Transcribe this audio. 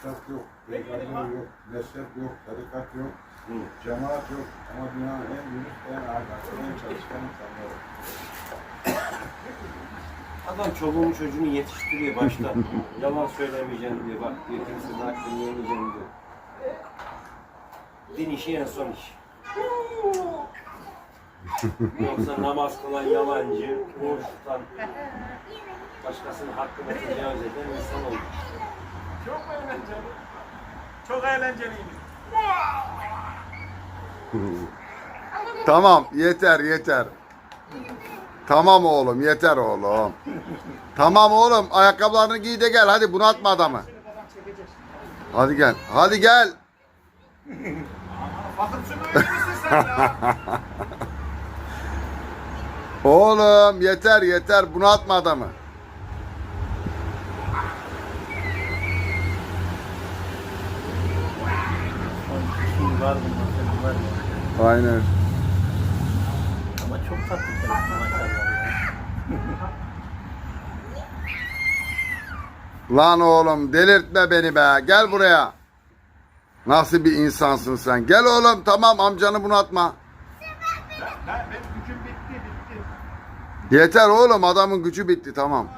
kitap yok, peygamber yok, mezhep yok, tarikat yok, Hı. cemaat yok. Ama dünyanın en dürüst, en ahlaklı, en çalışkan insanları. Adam çoluğunu çocuğunu yetiştiriyor başta. Yalan söylemeyeceğim diye bak kimsenin hakkını yemeyeceğim diyor. Din işi en son iş. Yoksa namaz kılan yalancı, oruç tutan, başkasının hakkını tecavüz eden insan olur. Çok eğlenceli. Çok eğlenceliydi. Tamam yeter yeter. Tamam oğlum yeter oğlum. Tamam oğlum ayakkabılarını giy de gel hadi bunaltma adamı. Hadi gel. Hadi gel. Oğlum yeter yeter bunaltma adamı. Var bunlar senin var ya. Aynen. Ama çok tatlı kendisi maşallah ya. Lan oğlum delirtme beni be. Gel buraya. Nasıl bir insansın sen? Gel oğlum tamam amcanı bunaltma. Ben, benim gücüm bitti bitti. Yeter oğlum adamın gücü bitti tamam.